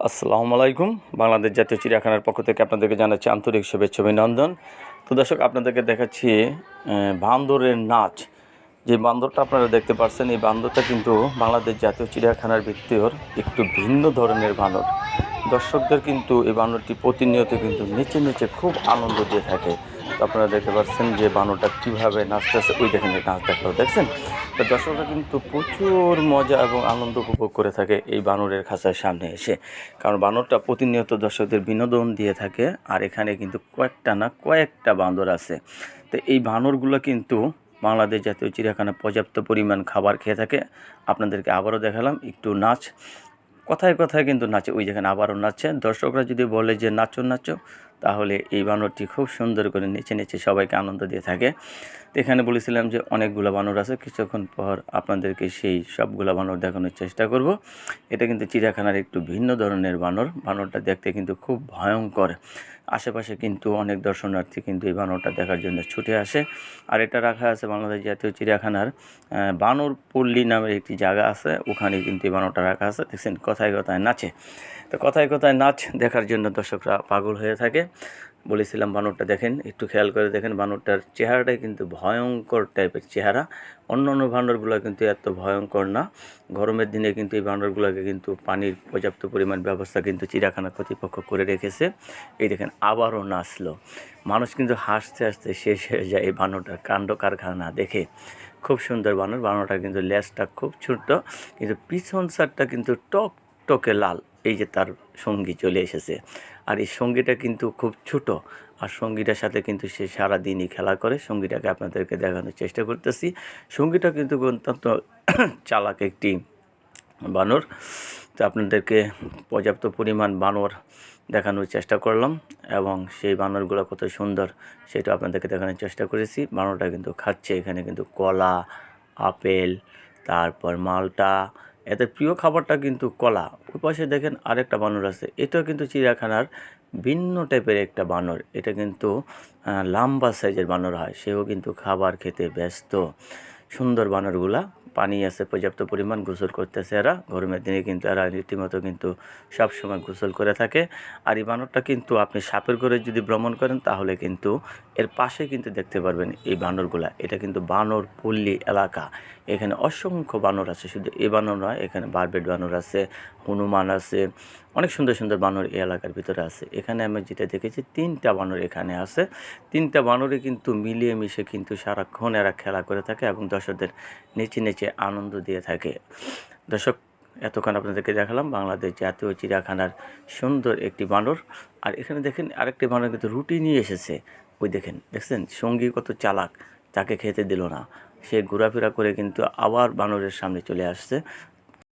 আসসালামু আলাইকুম। বাংলাদেশ জাতীয় চিড়িয়াখানার পক্ষ থেকে আপনাদেরকে জানাচ্ছি আন্তরিক শুভেচ্ছা, অভিনন্দন। তো দর্শক, আপনাদেরকে দেখাচ্ছি বান্দরের নাচ। যে বান্দরটা আপনারা দেখতে পাচ্ছেন এই বান্দরটা কিন্তু বাংলাদেশ জাতীয় চিড়িয়াখানার ভিত্তির একটু ভিন্ন ধরনের বানর দর্শকদের কিন্তু এই বানরটি প্রতিনিয়ত কিন্তু নেচে নেচে খুব আনন্দ দিয়ে থাকে। তো আপনারা দেখতে পাচ্ছেন যে বানরটা কীভাবে নাচতেছে ওই দেখেন নাচ দেখাল, দেখছেন? তো দর্শকরা কিন্তু প্রচুর মজা এবং আনন্দ উপভোগ করে থাকে এই বানরের খাঁচার সামনে এসে। কারণ বানরটা প্রতিনিয়ত দর্শকদের বিনোদন দিয়ে থাকে, আর এখানে কিন্তু কয়েকটা না, কয়েকটা বান্দর আছে। তো এই বানরগুলো কিন্তু বাংলাদেশ জাতীয় চিড়িয়াখানা পর্যাপ্ত পরিমাণ খাবার খেয়ে থাকে। আপনাদেরকে আবারও দেখালাম, একটু নাচ। কথায় কথায় কিন্তু নাচে ওই যেখানে আবারও নাচছে দর্শকরা যদি বলে যে নাচো নাচো তাহলে এই বানরটি খুব সুন্দর করে নেচে নেচে সবাইকে আনন্দ দিয়ে থাকে। তো এখানে বলেছিলাম যে অনেকগুলো বানর আছে, কিছুক্ষণ পর আপনাদেরকে সেই সবগুলো বানর দেখানোর চেষ্টা করব। এটা কিন্তু চিড়িয়াখানার একটু ভিন্ন ধরনের বানর। বানরটা দেখতে কিন্তু খুব ভয়ঙ্কর। আশেপাশে কিন্তু অনেক দর্শনার্থী কিন্তু এই বানরটা দেখার জন্য ছুটে আসে। আর এটা রাখা আছে বাংলাদেশ জাতীয় চিড়িয়াখানার বানর পল্লী নামের একটি জায়গা আছে। ওখানে কিন্তু এই বানরটা রাখা আছে। দেখছেন, কথায় কথায় নাচে। তো কথায় কথায় নাচ দেখার জন্য দর্শকরা পাগল হয়ে থাকে। বলেছিলাম বানরটা দেখেন, একটু খেয়াল করে দেখেন, বানরটার চেহারাটাই কিন্তু ভয়ঙ্কর টাইপের চেহারা। অন্য অন্য বানরগুলো কিন্তু এত ভয়ঙ্কর না। গরমের দিনে কিন্তু এই বানরগুলোকে কিন্তু পানির পর্যাপ্ত পরিমাণ ব্যবস্থা কিন্তু চিড়িয়াখানা কর্তৃপক্ষ করে রেখেছে। এই দেখেন, আবারও নাচলো। মানুষ কিন্তু হাসতে হাসতে শেষ হয়ে যায় এই বানরটার কাণ্ড কারখানা দেখে। খুব সুন্দর বানর, বানরটা কিন্তু লেজটা খুব ছোট্ট, কিন্তু পিছন সারটা কিন্তু টক টকে লাল। এই যে তার সঙ্গী চলে এসেছে। আর এই সঙ্গীটা কিন্তু খুব ছোট। আর সঙ্গীটার সাথে কিন্তু সে সারাদিনই খেলা করে। সঙ্গীটাকে আপনাদেরকে দেখানোর চেষ্টা করতেছি। সঙ্গীটা কিন্তু অত্যন্ত চালাক একটি বানর। তো আপনাদেরকে পর্যাপ্ত পরিমাণ বানর দেখানোর চেষ্টা করলাম এবং সেই বানরগুলো কত সুন্দর সেটা আপনাদেরকে দেখানোর চেষ্টা করেছি। বানরটা কিন্তু খাচ্ছে। এখানে কিন্তু কলা, আপেল, তারপর মালটা এদের প্রিয় খাবারটা কিন্তু কলা। ওই পাশে দেখেন আরেকটা বানর আছে। এটাও কিন্তু চিড়িয়াখানার ভিন্ন টাইপের একটা বানর। এটা কিন্তু লাম্বা লম্বা সাইজের বানর হয়। সেও কিন্তু খাবার খেতে ব্যস্ত। সুন্দর বানরগুলা পানি আছে, পর্যাপ্ত পরিমাণ গোসল করতেছে এরা। গরমের দিনে কিন্তু এরা রীতিমতো কিন্তু সব সময় গোসল করে থাকে। আর এই বানরটা কিন্তু আপনি সাপের ঘরে যদি ভ্রমণ করেন, তাহলে কিন্তু এর পাশে কিন্তু দেখতে পারবেন এই বানরগুলা। এটা কিন্তু বানর পল্লী এলাকা। এখানে অসংখ্য বানর আছে। শুধু এই বানর নয়, এখানে বারবেট বানর আছে, হনুমান আছে, অনেক সুন্দর সুন্দর বানর এই এলাকার ভিতরে আছে। এখানে আমি যেটা দেখেছি, তিনটা বানর এখানে আছে। তিনটা বানরে কিন্তু মিলিয়ে মিশে কিন্তু সারাক্ষণ এরা খেলা করে থাকে এবং দর্শকদের নেচে নেচে আনন্দ দিয়ে থাকে। দর্শক, এতক্ষণ আপনাদেরকে দেখালাম বাংলাদেশ জাতীয় চিড়িয়াখানার সুন্দর একটি বানর। আর এখানে দেখেন আরেকটি বানর কিন্তু রুটি নিয়ে এসেছে। ওই দেখেন, দেখছেন? সঙ্গী কত চালাক, তাকে খেতে দিল না। সে ঘোরাফেরা করে কিন্তু আবার বানরের সামনে চলে আসছে।